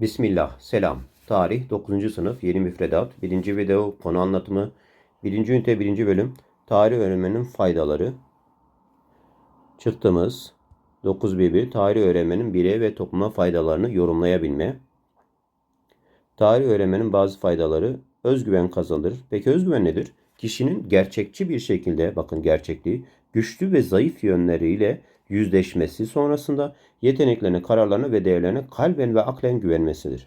Bismillah, selam. Tarih 9. sınıf yeni müfredat, 1. video konu anlatımı, 1. ünite 1. bölüm tarih öğrenmenin faydaları. Çıktığımız 9 BB tarih öğrenmenin birey ve topluma faydalarını yorumlayabilme. Tarih öğrenmenin bazı faydaları özgüven kazandırır. Peki özgüven nedir? Kişinin gerçekçi bir şekilde, bakın gerçekliği, güçlü ve zayıf yönleriyle yüzleşmesi sonrasında yeteneklerine, kararlarına ve değerlerine kalben ve aklen güvenmesidir.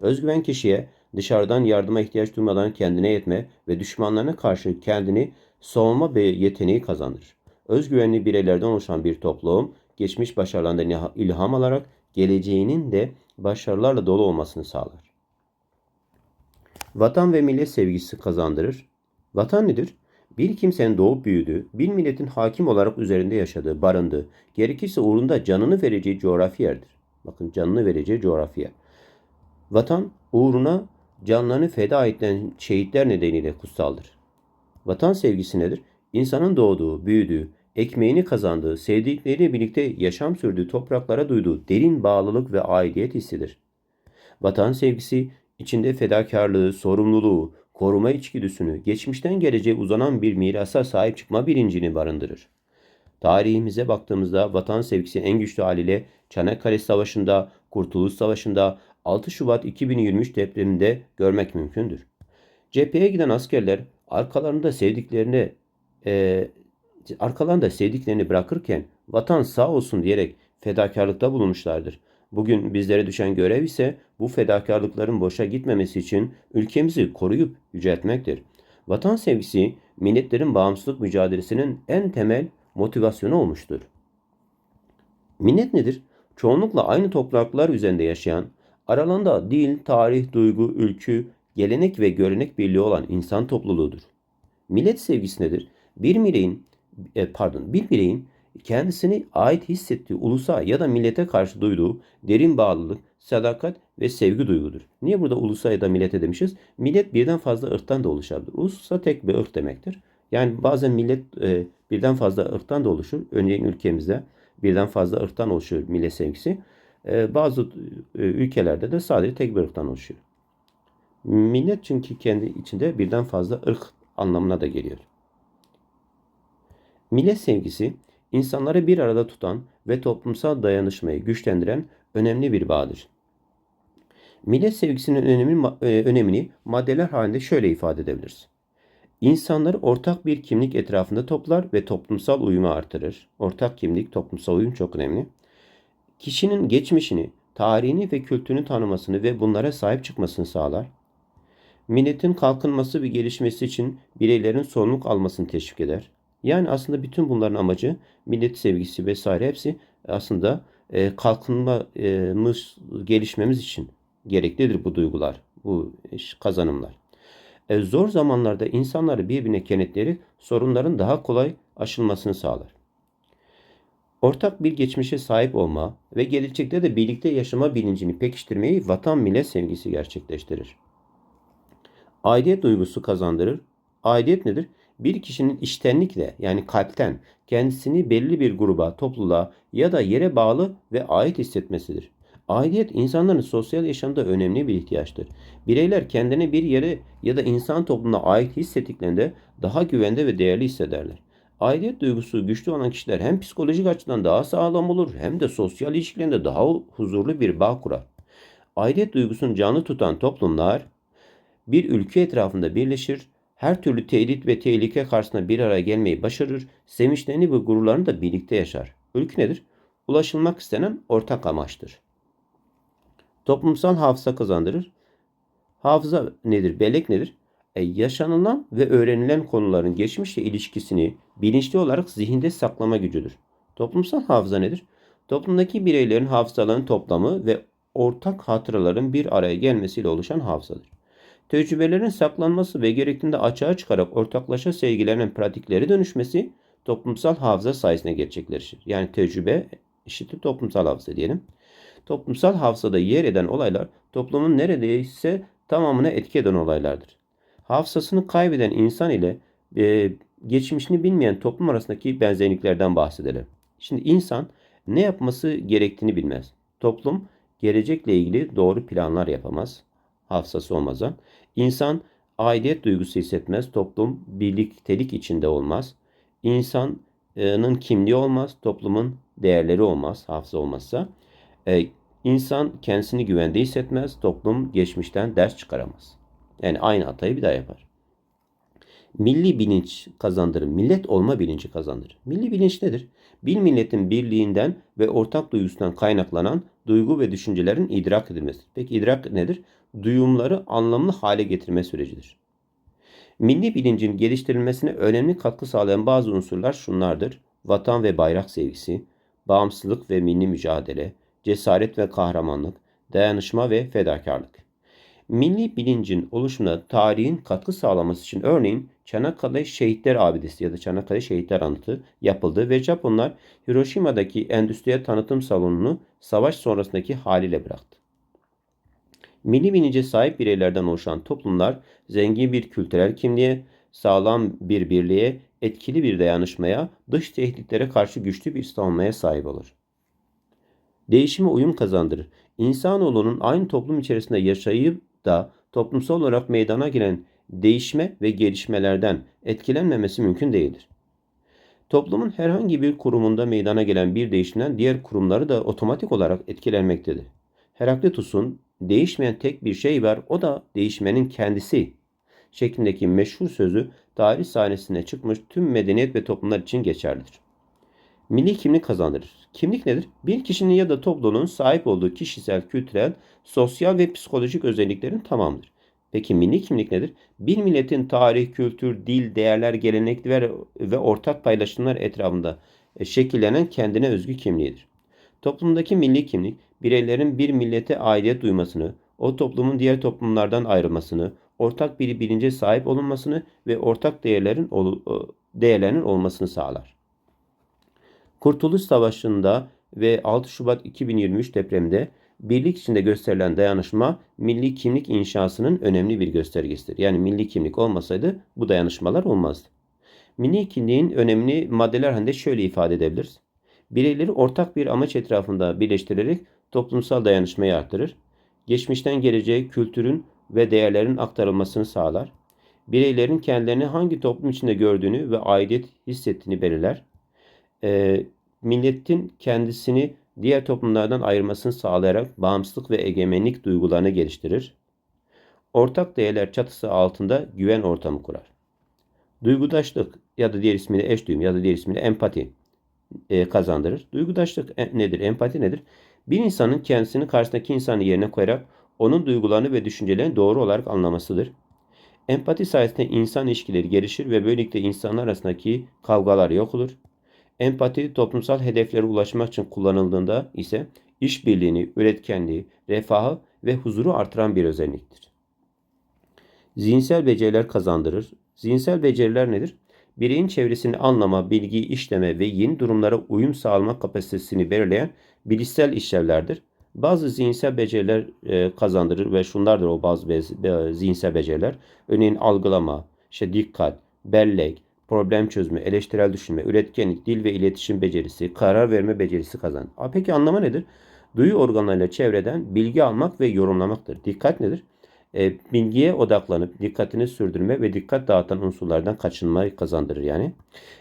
Özgüven kişiye dışarıdan yardıma ihtiyaç duymadan kendine yetme ve düşmanlarına karşı kendini savunma ve yeteneği kazanır. Özgüvenli bireylerden oluşan bir toplum geçmiş başarılarından ilham alarak geleceğinin de başarılarla dolu olmasını sağlar. Vatan ve millet sevgisi kazandırır. Vatan nedir? Bir kimsenin doğup büyüdüğü, bir milletin hakim olarak üzerinde yaşadığı, barındığı, gerekirse uğrunda canını vereceği coğrafi yerdir. Bakın canını vereceği coğrafi yer. Vatan uğruna canlarını feda edilen şehitler nedeniyle kutsaldır. Vatan sevgisi nedir? İnsanın doğduğu, büyüdüğü, ekmeğini kazandığı, sevdikleriyle birlikte yaşam sürdüğü topraklara duyduğu derin bağlılık ve aidiyet hissidir. Vatan sevgisi içinde fedakarlığı, sorumluluğu, koruma içgüdüsünü, geçmişten geleceğe uzanan bir mirasa sahip çıkma bilincini barındırır. Tarihimize baktığımızda vatan sevgisinin en güçlü haliyle Çanakkale Savaşı'nda, Kurtuluş Savaşı'nda, 6 Şubat 2023 depreminde görmek mümkündür. Cepheye giden askerler arkalarında sevdiklerini e, arkalarında sevdiklerini bırakırken vatan sağ olsun diyerek fedakarlıkta bulunmuşlardır. Bugün bizlere düşen görev ise bu fedakarlıkların boşa gitmemesi için ülkemizi koruyup yüceltmektir. Vatan sevgisi milletlerin bağımsızlık mücadelesinin en temel motivasyonu olmuştur. Millet nedir? Çoğunlukla aynı topraklar üzerinde yaşayan, aralarında dil, tarih, duygu, ülkü, gelenek ve görenek birliği olan insan topluluğudur. Millet sevgisi nedir? Bir bireyin e, pardon, bir bireyin kendisini ait hissettiği ulusa ya da millete karşı duyduğu derin bağlılık, sadakat ve sevgi duygudur. Niye burada ulusa ya da millete demişiz? Millet birden fazla ırktan da oluşabilir. Ulusa tek bir ırk demektir. Yani bazen millet e, birden fazla ırktan da oluşur. Örneğin ülkemizde birden fazla ırktan oluşuyor millet sevgisi. E, bazı e, ülkelerde de sadece tek bir ırktan oluşuyor. Millet çünkü kendi içinde birden fazla ırk anlamına da geliyor. Millet sevgisi insanları bir arada tutan ve toplumsal dayanışmayı güçlendiren önemli bir bağdır. Millet sevgisinin önemini, e, önemini maddeler halinde şöyle ifade edebiliriz. İnsanları ortak bir kimlik etrafında toplar ve toplumsal uyumu artırır. Ortak kimlik, toplumsal uyum çok önemli. Kişinin geçmişini, tarihini ve kültürünü tanımasını ve bunlara sahip çıkmasını sağlar. Milletin kalkınması ve gelişmesi için bireylerin sorumluluk almasını teşvik eder. Yani aslında bütün bunların amacı millet sevgisi vesaire hepsi aslında e, kalkınmamız, gelişmemiz için gereklidir bu duygular, bu kazanımlar. E, zor zamanlarda insanları birbirine kenetleyerek sorunların daha kolay aşılmasını sağlar. Ortak bir geçmişe sahip olma ve gelecekte de birlikte yaşama bilincini pekiştirmeyi vatan millet sevgisi gerçekleştirir. Aidiyet duygusu kazandırır. Aidiyet nedir? Bir kişinin iştenlikle yani kalpten kendisini belli bir gruba, topluluğa ya da yere bağlı ve ait hissetmesidir. Aidiyet insanların sosyal yaşamda önemli bir ihtiyaçtır. Bireyler kendini bir yere ya da insan toplumuna ait hissettiklerinde daha güvende ve değerli hissederler. Aidiyet duygusu güçlü olan kişiler hem psikolojik açıdan daha sağlam olur hem de sosyal ilişkilerinde daha huzurlu bir bağ kurar. Aidiyet duygusunu canlı tutan toplumlar bir ülke etrafında birleşir her türlü tehdit ve tehlike karşısında bir araya gelmeyi başarır, sevinçlerini ve gururlarını da birlikte yaşar. Ülke nedir? Ulaşılmak istenen ortak amaçtır. Toplumsal hafıza kazandırır. Hafıza nedir? Bellek nedir? E, yaşanılan ve öğrenilen konuların geçmişle ilişkisini bilinçli olarak zihinde saklama gücüdür. Toplumsal hafıza nedir? Toplumdaki bireylerin hafızalarının toplamı ve ortak hatıraların bir araya gelmesiyle oluşan hafızadır. Tecrübelerin saklanması ve gerektiğinde açığa çıkarak ortaklaşa sergilenen pratikleri dönüşmesi toplumsal hafıza sayesinde gerçekleşir. Yani tecrübe eşittir toplumsal hafıza diyelim. Toplumsal hafızada yer eden olaylar toplumun neredeyse tamamına etki eden olaylardır. Hafızasını kaybeden insan ile e, geçmişini bilmeyen toplum arasındaki benzerliklerden bahsedelim. Şimdi insan ne yapması gerektiğini bilmez. Toplum Gelecekle ilgili doğru planlar yapamaz. Hafızası olmazdan. İnsan aidiyet duygusu hissetmez. Toplum birliktelik içinde olmaz. İnsanın kimliği olmaz. Toplumun değerleri olmaz. Hafıza olmazsa. Ee, insan kendisini güvende hissetmez. Toplum geçmişten ders çıkaramaz. Yani aynı hatayı bir daha yapar. Milli bilinç kazandırır. Millet olma bilinci kazandırır. Milli bilinç nedir? Bir milletin birliğinden ve ortak duygusundan kaynaklanan duygu ve düşüncelerin idrak edilmesi. Peki idrak nedir? Duyumları anlamlı hale getirme sürecidir. Milli bilincin geliştirilmesine önemli katkı sağlayan bazı unsurlar şunlardır. Vatan ve bayrak sevgisi, bağımsızlık ve milli mücadele, cesaret ve kahramanlık, dayanışma ve fedakarlık. Milli bilincin oluşumuna tarihin katkı sağlaması için örneğin Çanakkale Şehitler Abidesi ya da Çanakkale Şehitler Anıtı yapıldı ve Japonlar Hiroşima'daki endüstriyel tanıtım salonunu savaş sonrasındaki haliyle bıraktı. Milli bilince sahip bireylerden oluşan toplumlar zengin bir kültürel kimliğe, sağlam bir birliğe, etkili bir dayanışmaya, dış tehditlere karşı güçlü bir savunmaya sahip olur. Değişime uyum kazandırır. İnsanoğlunun aynı toplum içerisinde yaşayıp da toplumsal olarak meydana gelen değişme ve gelişmelerden etkilenmemesi mümkün değildir. Toplumun herhangi bir kurumunda meydana gelen bir değişimden diğer kurumları da otomatik olarak etkilenmektedir. Heraklitus'un değişmeyen tek bir şey var o da değişmenin kendisi şeklindeki meşhur sözü tarih sahnesine çıkmış tüm medeniyet ve toplumlar için geçerlidir. Milli kimlik kazandırır. Kimlik nedir? Bir kişinin ya da toplumun sahip olduğu kişisel, kültürel, sosyal ve psikolojik özelliklerin tamamıdır. Peki milli kimlik nedir? Bir milletin tarih, kültür, dil, değerler, gelenekler ve ortak paylaşımlar etrafında e, şekillenen kendine özgü kimliğidir. Toplumdaki milli kimlik, bireylerin bir millete aidiyet duymasını, o toplumun diğer toplumlardan ayrılmasını, ortak bir bilince sahip olunmasını ve ortak değerlerin değerlerinin olmasını sağlar. Kurtuluş Savaşı'nda ve 6 Şubat 2023 depremde birlik içinde gösterilen dayanışma milli kimlik inşasının önemli bir göstergesidir. Yani milli kimlik olmasaydı bu dayanışmalar olmazdı. Milli kimliğin önemli maddeler halinde şöyle ifade edebiliriz. Bireyleri ortak bir amaç etrafında birleştirerek toplumsal dayanışmayı artırır. Geçmişten geleceğe kültürün ve değerlerin aktarılmasını sağlar. Bireylerin kendilerini hangi toplum içinde gördüğünü ve aidiyet hissettiğini belirler e, milletin kendisini diğer toplumlardan ayırmasını sağlayarak bağımsızlık ve egemenlik duygularını geliştirir. Ortak değerler çatısı altında güven ortamı kurar. Duygudaşlık ya da diğer ismiyle eş duyum ya da diğer ismiyle empati e, kazandırır. Duygudaşlık e, nedir? Empati nedir? Bir insanın kendisini karşısındaki insanın yerine koyarak onun duygularını ve düşüncelerini doğru olarak anlamasıdır. Empati sayesinde insan ilişkileri gelişir ve böylelikle insanlar arasındaki kavgalar yok olur. Empati toplumsal hedeflere ulaşmak için kullanıldığında ise işbirliğini, üretkenliği, refahı ve huzuru artıran bir özelliktir. Zihinsel beceriler kazandırır. Zihinsel beceriler nedir? Bireyin çevresini anlama, bilgi işleme ve yeni durumlara uyum sağlama kapasitesini belirleyen bilişsel işlevlerdir. Bazı zihinsel beceriler e, kazandırır ve şunlardır o bazı zihinsel beceriler. Örneğin algılama, işte dikkat, bellek, problem çözme, eleştirel düşünme, üretkenlik, dil ve iletişim becerisi, karar verme becerisi kazan. Peki anlama nedir? Duyu organlarıyla çevreden bilgi almak ve yorumlamaktır. Dikkat nedir? E, bilgiye odaklanıp dikkatini sürdürme ve dikkat dağıtan unsurlardan kaçınmayı kazandırır yani.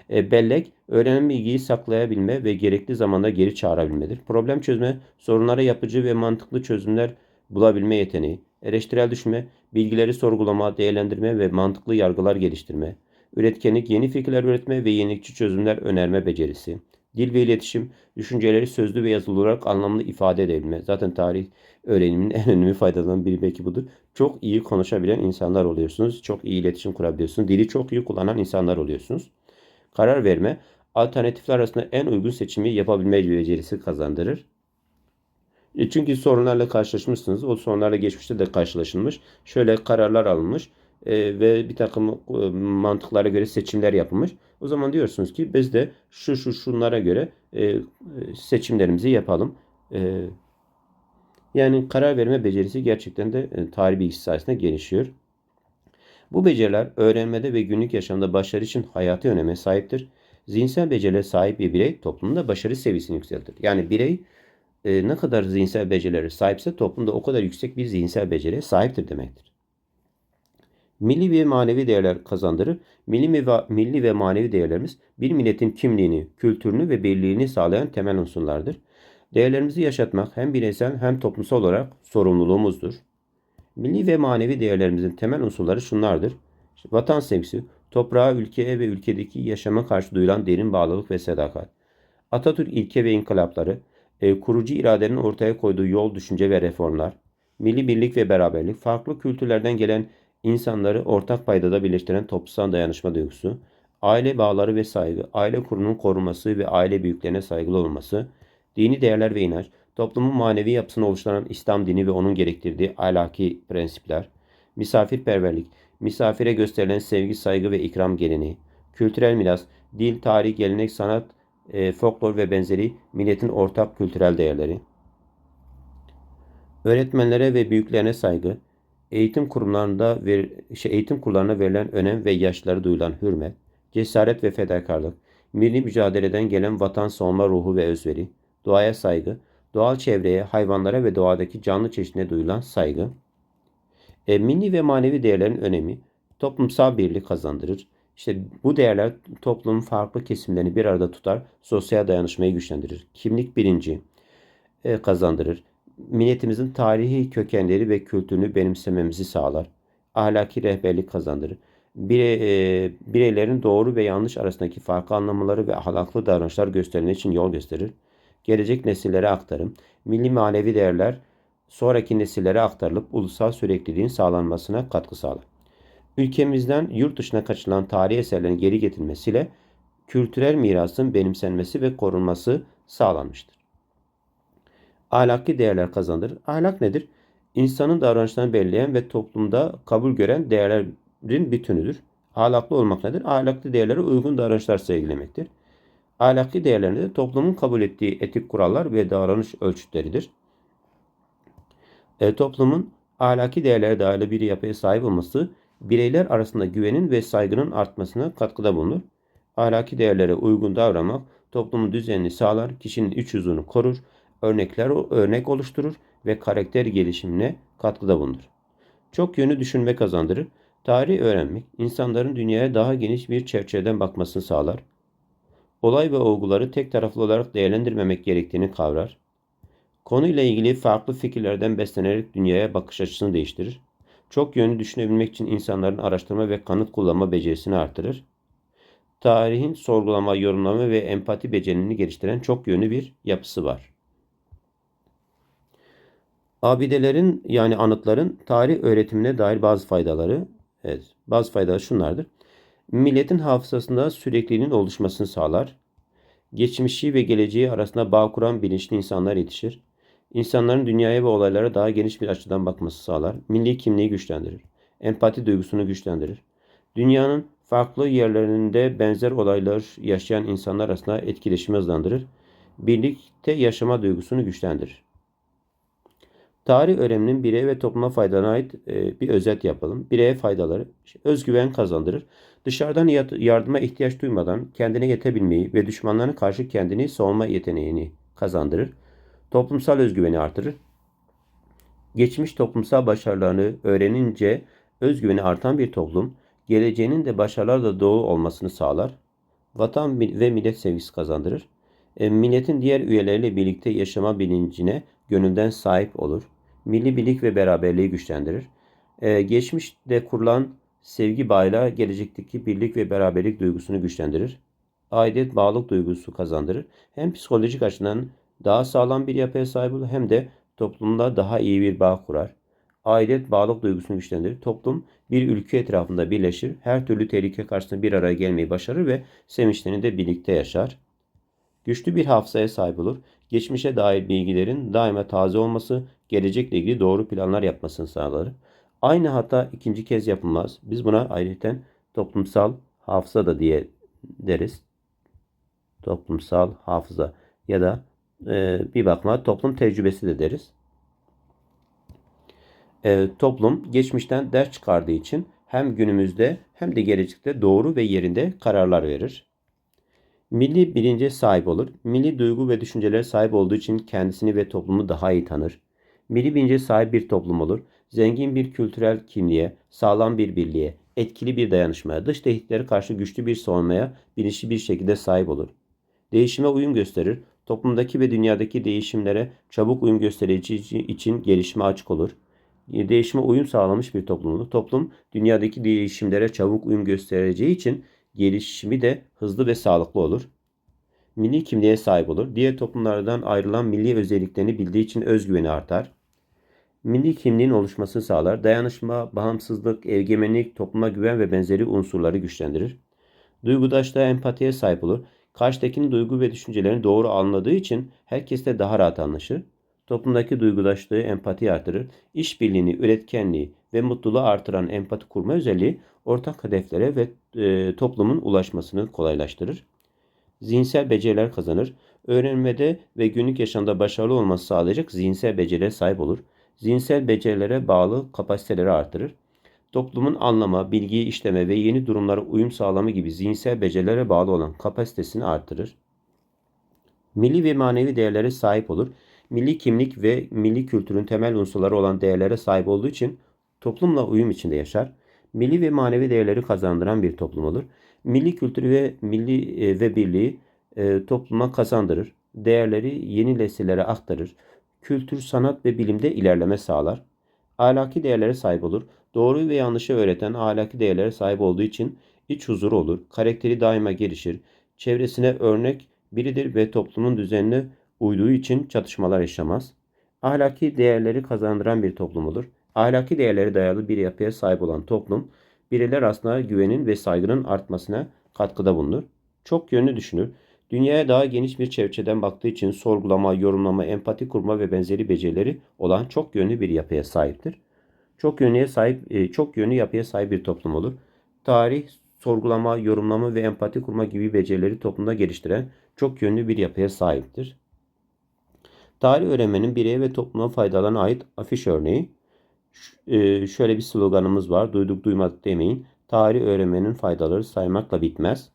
E, bellek, öğrenen bilgiyi saklayabilme ve gerekli zamanda geri çağırabilmedir. Problem çözme, sorunlara yapıcı ve mantıklı çözümler bulabilme yeteneği. Eleştirel düşünme, bilgileri sorgulama, değerlendirme ve mantıklı yargılar geliştirme üretkenlik, yeni fikirler üretme ve yenilikçi çözümler önerme becerisi. Dil ve iletişim, düşünceleri sözlü ve yazılı olarak anlamlı ifade edebilme. Zaten tarih öğreniminin en önemli faydalarından biri belki budur. Çok iyi konuşabilen insanlar oluyorsunuz. Çok iyi iletişim kurabiliyorsunuz. Dili çok iyi kullanan insanlar oluyorsunuz. Karar verme, alternatifler arasında en uygun seçimi yapabilme becerisi kazandırır. E çünkü sorunlarla karşılaşmışsınız. O sorunlarla geçmişte de karşılaşılmış. Şöyle kararlar alınmış e, ve bir takım e, mantıklara göre seçimler yapılmış. O zaman diyorsunuz ki biz de şu şu şunlara göre e, seçimlerimizi yapalım. E, yani karar verme becerisi gerçekten de e, tarih bilgisi sayesinde gelişiyor. Bu beceriler öğrenmede ve günlük yaşamda başarı için hayati öneme sahiptir. Zihinsel beceriler sahip bir birey toplumda başarı seviyesini yükseltir. Yani birey e, ne kadar zihinsel becerileri sahipse toplumda o kadar yüksek bir zihinsel beceriye sahiptir demektir. Milli ve manevi değerler kazandırır. Milli ve, milli ve manevi değerlerimiz bir milletin kimliğini, kültürünü ve birliğini sağlayan temel unsurlardır. Değerlerimizi yaşatmak hem bireysel hem toplumsal olarak sorumluluğumuzdur. Milli ve manevi değerlerimizin temel unsurları şunlardır. Vatan sevgisi, toprağa, ülkeye ve ülkedeki yaşama karşı duyulan derin bağlılık ve sadakat. Atatürk ilke ve inkılapları, e, kurucu iradenin ortaya koyduğu yol, düşünce ve reformlar, milli birlik ve beraberlik, farklı kültürlerden gelen insanları ortak paydada birleştiren toplumsal dayanışma duygusu, aile bağları ve saygı, aile kurunun korunması ve aile büyüklerine saygılı olması, dini değerler ve inanç, toplumun manevi yapısını oluşturan İslam dini ve onun gerektirdiği ahlaki prensipler, misafirperverlik, misafire gösterilen sevgi, saygı ve ikram geleneği, kültürel miras, dil, tarih, gelenek, sanat, e, folklor ve benzeri milletin ortak kültürel değerleri, öğretmenlere ve büyüklerine saygı, eğitim kurumlarında ver, şey, eğitim kurumlarına verilen önem ve yaşları duyulan hürmet, cesaret ve fedakarlık, milli mücadeleden gelen vatan savunma ruhu ve özveri, doğaya saygı, doğal çevreye, hayvanlara ve doğadaki canlı çeşidine duyulan saygı, e, milli ve manevi değerlerin önemi toplumsal birlik kazandırır. İşte bu değerler toplumun farklı kesimlerini bir arada tutar, sosyal dayanışmayı güçlendirir. Kimlik bilinci e, kazandırır. Milletimizin tarihi kökenleri ve kültürünü benimsememizi sağlar. Ahlaki rehberlik kazandırır. Bire, e, bireylerin doğru ve yanlış arasındaki farklı anlamaları ve ahlaklı davranışlar göstermek için yol gösterir. Gelecek nesillere aktarım. Milli manevi değerler sonraki nesillere aktarılıp ulusal sürekliliğin sağlanmasına katkı sağlar. Ülkemizden yurt dışına kaçılan tarihi eserlerin geri getirilmesiyle kültürel mirasın benimsenmesi ve korunması sağlanmıştır. Ahlaki değerler kazandır. Ahlak nedir? İnsanın davranışlarını belirleyen ve toplumda kabul gören değerlerin bütünüdür. Ahlaklı olmak nedir? Ahlaklı değerlere uygun davranışlar sergilemektir. Ahlaki değerler de toplumun kabul ettiği etik kurallar ve davranış ölçütleridir. E, toplumun ahlaki değerlere dayalı bir yapıya sahip olması bireyler arasında güvenin ve saygının artmasına katkıda bulunur. Ahlaki değerlere uygun davranmak toplumun düzenini sağlar, kişinin iç huzurunu korur, örnekler örnek oluşturur ve karakter gelişimine katkıda bulunur. Çok yönlü düşünme kazandırır. Tarih öğrenmek, insanların dünyaya daha geniş bir çerçeveden bakmasını sağlar. Olay ve olguları tek taraflı olarak değerlendirmemek gerektiğini kavrar. Konuyla ilgili farklı fikirlerden beslenerek dünyaya bakış açısını değiştirir. Çok yönlü düşünebilmek için insanların araştırma ve kanıt kullanma becerisini artırır. Tarihin sorgulama, yorumlama ve empati becerini geliştiren çok yönlü bir yapısı var. Abidelerin yani anıtların tarih öğretimine dair bazı faydaları, evet, bazı faydaları şunlardır. Milletin hafızasında sürekliliğin oluşmasını sağlar. Geçmişi ve geleceği arasında bağ kuran bilinçli insanlar yetişir. İnsanların dünyaya ve olaylara daha geniş bir açıdan bakması sağlar. Milli kimliği güçlendirir. Empati duygusunu güçlendirir. Dünyanın farklı yerlerinde benzer olaylar yaşayan insanlar arasında etkileşimi hızlandırır. Birlikte yaşama duygusunu güçlendirir. Tarih öğreniminin bireye ve topluma faydalarına ait e, bir özet yapalım. Bireye faydaları özgüven kazandırır. Dışarıdan yardıma ihtiyaç duymadan kendine yetebilmeyi ve düşmanlarına karşı kendini savunma yeteneğini kazandırır. Toplumsal özgüveni artırır. Geçmiş toplumsal başarılarını öğrenince özgüveni artan bir toplum, geleceğinin de başarılarla dolu olmasını sağlar. Vatan ve millet sevgisi kazandırır. E, milletin diğer üyeleriyle birlikte yaşama bilincine gönülden sahip olur. Milli birlik ve beraberliği güçlendirir. E, geçmişte kurulan sevgi bağıyla gelecekteki birlik ve beraberlik duygusunu güçlendirir. Aidiyet bağlılık duygusu kazandırır. Hem psikolojik açıdan daha sağlam bir yapıya sahip olur hem de toplumda daha iyi bir bağ kurar. Aidiyet bağlılık duygusunu güçlendirir. Toplum bir ülke etrafında birleşir. Her türlü tehlike karşısında bir araya gelmeyi başarır ve sevinçlerini de birlikte yaşar. Güçlü bir hafızaya sahip olur. Geçmişe dair bilgilerin daima taze olması, gelecekle ilgili doğru planlar yapmasını sağlar. Aynı hata ikinci kez yapılmaz. Biz buna ayrıca toplumsal hafıza da diye deriz. Toplumsal hafıza ya da e, bir bakma toplum tecrübesi de deriz. E, toplum geçmişten ders çıkardığı için hem günümüzde hem de gelecekte doğru ve yerinde kararlar verir. Milli bilince sahip olur. Milli duygu ve düşüncelere sahip olduğu için kendisini ve toplumu daha iyi tanır. Milli bilince sahip bir toplum olur. Zengin bir kültürel kimliğe, sağlam bir birliğe, etkili bir dayanışmaya, dış tehditlere karşı güçlü bir savunmaya bilinçli bir şekilde sahip olur. Değişime uyum gösterir. Toplumdaki ve dünyadaki değişimlere çabuk uyum gösterici için gelişime açık olur. Değişime uyum sağlamış bir toplumdur. Toplum dünyadaki değişimlere çabuk uyum göstereceği için gelişimi de hızlı ve sağlıklı olur. Milli kimliğe sahip olur. Diğer toplumlardan ayrılan milli özelliklerini bildiği için özgüveni artar. Milli kimliğin oluşmasını sağlar. Dayanışma, bağımsızlık, egemenlik, topluma güven ve benzeri unsurları güçlendirir. Duygudaşlığa, empatiye sahip olur. Karşıdakinin duygu ve düşüncelerini doğru anladığı için herkesle daha rahat anlaşır. Toplumdaki duygudaşlığı empati artırır. İşbirliğini, üretkenliği ve mutluluğu artıran empati kurma özelliği ortak hedeflere ve e, toplumun ulaşmasını kolaylaştırır. Zihinsel beceriler kazanır. Öğrenmede ve günlük yaşamda başarılı olması sağlayacak zihinsel becerilere sahip olur. Zihinsel becerilere bağlı kapasiteleri artırır. Toplumun anlama, bilgiyi işleme ve yeni durumlara uyum sağlama gibi zihinsel becerilere bağlı olan kapasitesini artırır. Milli ve manevi değerlere sahip olur. Milli kimlik ve milli kültürün temel unsurları olan değerlere sahip olduğu için toplumla uyum içinde yaşar. Milli ve manevi değerleri kazandıran bir toplum olur. Milli kültürü ve milli e, ve birliği e, topluma kazandırır. Değerleri yeni nesillere aktarır. Kültür, sanat ve bilimde ilerleme sağlar. Ahlaki değerlere sahip olur. Doğru ve yanlışı öğreten ahlaki değerlere sahip olduğu için iç huzuru olur. Karakteri daima gelişir. Çevresine örnek biridir ve toplumun düzenine uyduğu için çatışmalar yaşamaz. Ahlaki değerleri kazandıran bir toplum olur. Ahlaki değerleri dayalı bir yapıya sahip olan toplum, bireyler arasında güvenin ve saygının artmasına katkıda bulunur. Çok yönlü düşünür. Dünyaya daha geniş bir çerçeveden baktığı için sorgulama, yorumlama, empati kurma ve benzeri becerileri olan çok yönlü bir yapıya sahiptir. Çok yönlüye sahip, e, çok yönlü yapıya sahip bir toplum olur. Tarih, sorgulama, yorumlama ve empati kurma gibi becerileri toplumda geliştiren çok yönlü bir yapıya sahiptir. Tarih öğrenmenin bireye ve topluma faydalarına ait afiş örneği. Şöyle bir sloganımız var. Duyduk duymadık demeyin. Tarih öğrenmenin faydaları saymakla bitmez.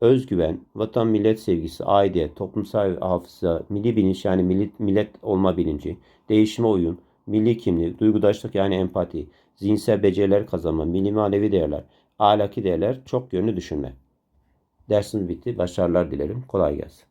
Özgüven, vatan millet sevgisi, aidiyet, toplumsal hafıza, milli bilinç yani millet, millet olma bilinci, değişime uyum, milli kimlik, duygudaşlık yani empati, zihinsel beceriler kazanma, milli manevi değerler, ahlaki değerler, çok yönlü düşünme. Dersimiz bitti. Başarılar dilerim. Kolay gelsin.